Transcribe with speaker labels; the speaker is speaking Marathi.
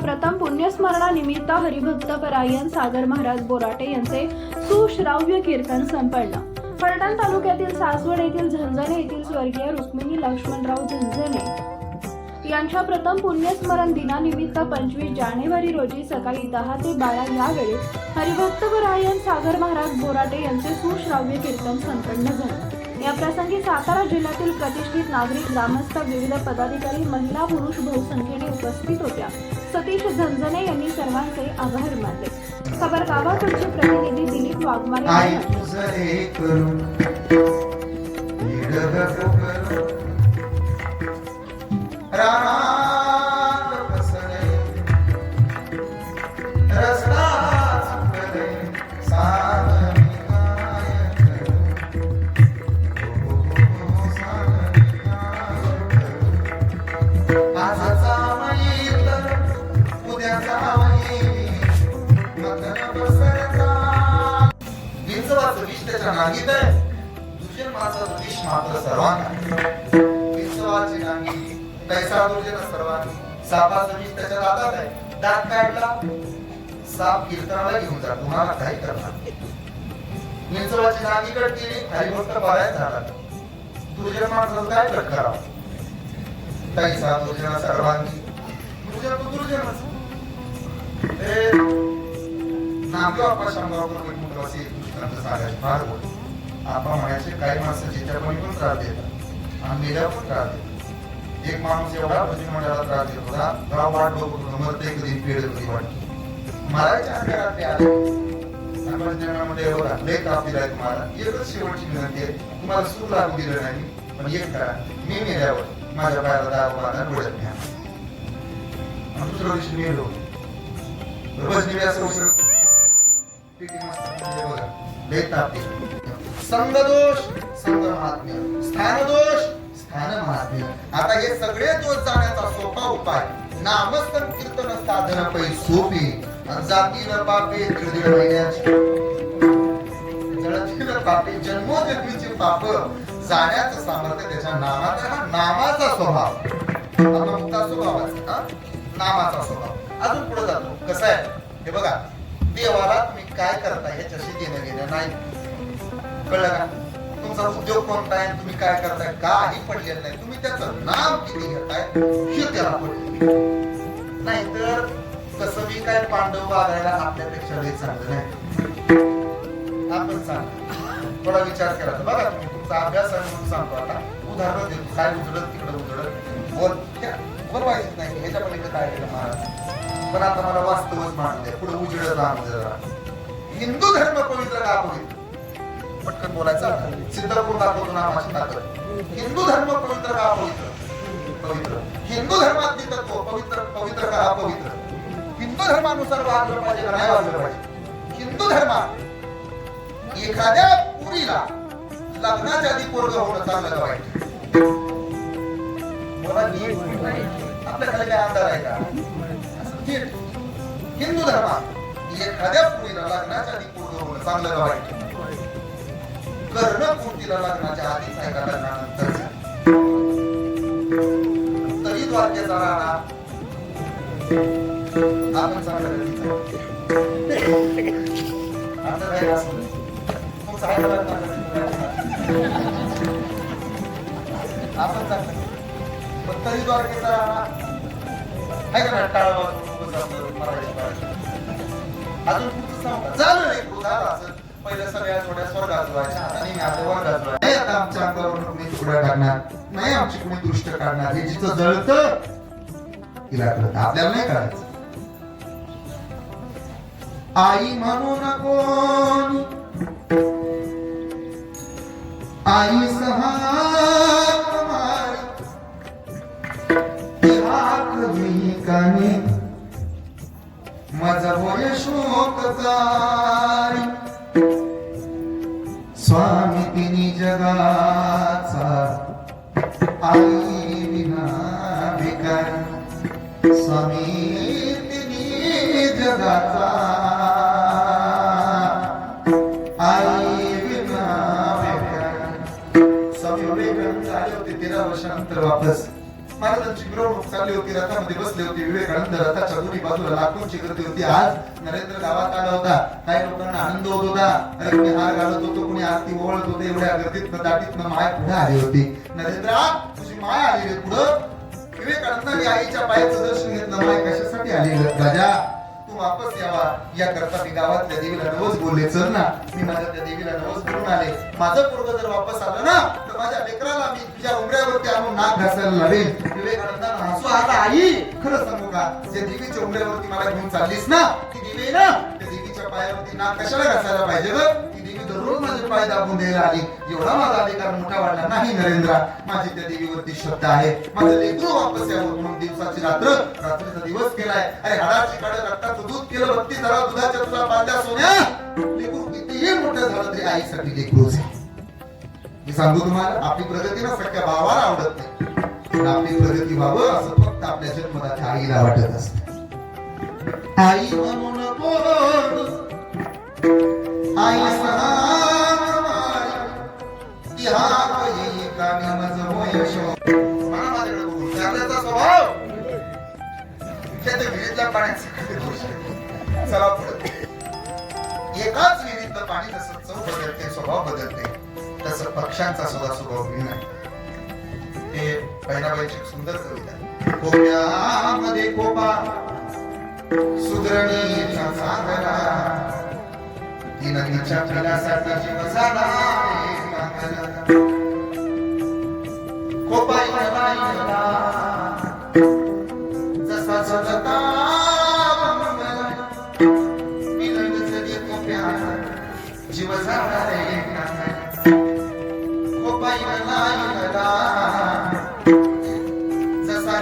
Speaker 1: प्रथम पुण्यस्मरणानिमित्त हरिभक्त परायण सागर महाराज बोराटे यांचे सुश्राव्य कीर्तन संपन्न. फलटण तालुक्यातील सासवड येथील झंझने येथील स्वर्गीय रुक्मिणी लक्ष्मणराव झंझने यांच्या प्रथम पुण्यस्मरण दिनानिमित्त पंचवीस जानेवारी रोजी सकाळी दहा ते बारा या वेळी हरिभक्त परायण सागर महाराज बोराटे यांचे सुश्राव्य कीर्तन संपन्न झाले. या प्रसंगी सातारा जिल्ह्यातील प्रतिष्ठित नागरिक ग्रामस्थ विविध पदाधिकारी महिला पुरुष बहुसंख्येने उपस्थित होत्या. सतीश झंझने यांनी सर्वांचे आभार मानले. खबर गावाकडचे प्रतिनिधी दिलीप वाघमारे
Speaker 2: आई विष त्याच्या नांगीत आहे दुष्यंत विष मात्र सर्वांना विंचवाची नांगी तैसा दुर्जन सर्वांनी सापाचं विष त्याच्या दातात आहे दात काढला साप कीर्तनाला घेऊन जा कुणाला काही करणार विंचवाची नांगी कट हरिभक्त झाला दुर्जन माणसाचं काय कट तैसा दुर्जन सर्वांनी दुर्जन दुर्जनच हे नामदेव आपला शंभरावर वैकुंठ सांगायचे फार गोड आपण म्हणायचे काही माणसं चित्रपणी पण त्रास देतात आणि मेल्या पण त्रास देतात एक माणूस एवढा भजन मंडळाला त्रास देत होता गाव वाट बघत मरते कधी पेड कधी वाटते मारायच्या अंतरात ते आले एवढा लय ताप दिलाय तुम्हाला एकच शेवटची विनंती आहे तुम्हाला सुख लागू दिलं नाही पण एक करा मी मेल्यावर माझ्या पायाला दाब मारा डोळ्यात घ्या दुसऱ्या दिवशी मेलो भजनी व्यास संघदोष संघ महात्म्य. स्थानदोष स्थान महात्म्य आता हे सगळे दोष जाण्याचा सोपा उपाय. नामस्कन कीर्तन साधन पै सोपी. जाती न पापे दीड महिन्याची. पापे जन्मोजन्मीचे पाप. जाण्याचं सामर्थ्य त्याच्या नामाचा हा नामाचा स्वभाव. आता मुक्ता स्वभाव हा? नामाचा स्वभाव. अजून पुढे जातो. कसं आहे? हे बघा देवाला तुम्ही काय करताय ह्याच्याशी देणं घेणं नाही. कळलं का? तुमचा उद्योग कोणता आहे? तुम्ही काय करताय? काही पडलेलं नाही. तुम्ही त्याचं नाव किती घेताय? हे त्याला पडले नाहीतर कसं मी काय पांडव वागायला आपल्यापेक्षा लय चांगलं नाही? आपण सांग. थोडा विचार केला तर बघा तुम्ही. तुमचा अभ्यास आहे म्हणून सांगतो आता. उदाहरण देतो. काय उजडत तिकडं उजडत बोल. बोलवायचं नाही ह्याच्या पलीकडे काय केलं महाराज? पण आता मला वास्तवच मानू पुढे उजळत राहू जरा. हिंदू धर्म पवित्र का पवित्र? पटकन बोलायचं सिद्धपूर दाखवतो नामाची ताकद हिंदू धर्म पवित्र का पवित्र? पवित्र. हिंदू धर्मात तत्व पवित्र पवित्र का अपवित्र? हिंदू धर्मानुसार वागलं पाहिजे का नाही वागलं पाहिजे? हिंदू धर्मात एखाद्या पुरीला लग्नाच्या आधी पोरग होणं चांगलं का वाईट बोला नीट आपल्याकडे काय अंदाज आहे का? हिंदू धर्मात म्हणजे एखाद्या पुरीला लग्नाच्या आधी पूर्ण होणं चांगलं वाईट? करणं पूर्तीला लग्नाच्या आधीच आहे का लग्नानंतर? तरी द्वारकेचा राणा. आपण चांगलं आपण सांगा पण तरी द्वारकेचा राणा. आहे का नाही अजून पुढचं असं. पहिलं सगळ्या थोड्या स्वर्गात व्हायच्या आणि मी आता वर्गात नाही आता आमच्या अंगावर कुणी टाकणार नाही आमची दृष्ट काढणार हे जळतं तिला कळत आपल्याला नाही करायचं आई म्हणू नको आई स्वामी तिनी जगाचा आई विना भिकारी. स्वामी तिनी जगाचा आई विना भिकारी. स्वामी विवेकानंद आले होते तेरा वर्षानंतर वापस. महाराजांची मिरवणूक चालली होती रथामध्ये बसले होते विवेकानंद रथाच्या दोन्ही बाजूला लाखोंची गर्दी होती आज नरेंद्र गावात आला होता काही लोकांना आनंद होत होता अरे कुणी हार घालत होतो कोणी आरती ओवळत होते एवढ्या गर्दीतनं दाटीतनं माया पुढे आली होती नरेंद्र तुझी माया आली रे पुढं विवेकानंदाने आईच्या पायाचं दर्शन घेतलं माय कशासाठी आली राजा तू वापस यावा या करता मी गावातल्या देवीला नवस बोलले चल ना मी माझ्या त्या देवीला नवस बोलून आले माझं पोरग जर वापस आलं ना माझ्या लेकराला मी तुझ्या उमऱ्यावरती आणून नाक घासायला लावेल विवेकानंदांना हसू आता आई. खरं सांगू का? जे देवीच्या उमऱ्यावरती मला घेऊन चाललीस ना ती दिवे ना? त्या देवीच्या पायावरती नाक कशाला घासायला पाहिजे ग? ती देवी दररोज माझे पाय दाबून द्यायला आली. एवढा माझा अधिकार मोठा वाढला नाही नरेंद्र. माझी त्या देवीवरती श्रद्धा आहे. माझं लेकरू वापस यावं म्हणून दिवसाची रात्र रात्रीचा दिवस केलाय अरे हाडाची काढ रक्ताचं दूध केलं बत्तीस जरा दुधाच्या तुला पांढऱ्या सोन्या. लेकरू कितीही मोठं झालं तरी आईसाठी लेकरूच आहे. मी सांगू तुम्हाला आपली प्रगती ना सख्या भावाला आवडत नाही. आपली प्रगती व्हावं असं फक्त आपल्या जन्मदाच्या आईला वाटत असत. आई म्हणून बोल आई सहान मारी, चला पुढे. एकाच विहिरीतलं पाणी जसं चव बदलते स्वभाव बदलते. त्याचा पक्षांचा सुद्धा स्वभाव भिन्न आहे. हे बहिणाबाईची सुंदर कविता कोप्यामध्ये कोपा सुधरणीचा ती नदीच्या पिलासाठी जीव झाला जीव झाला जसा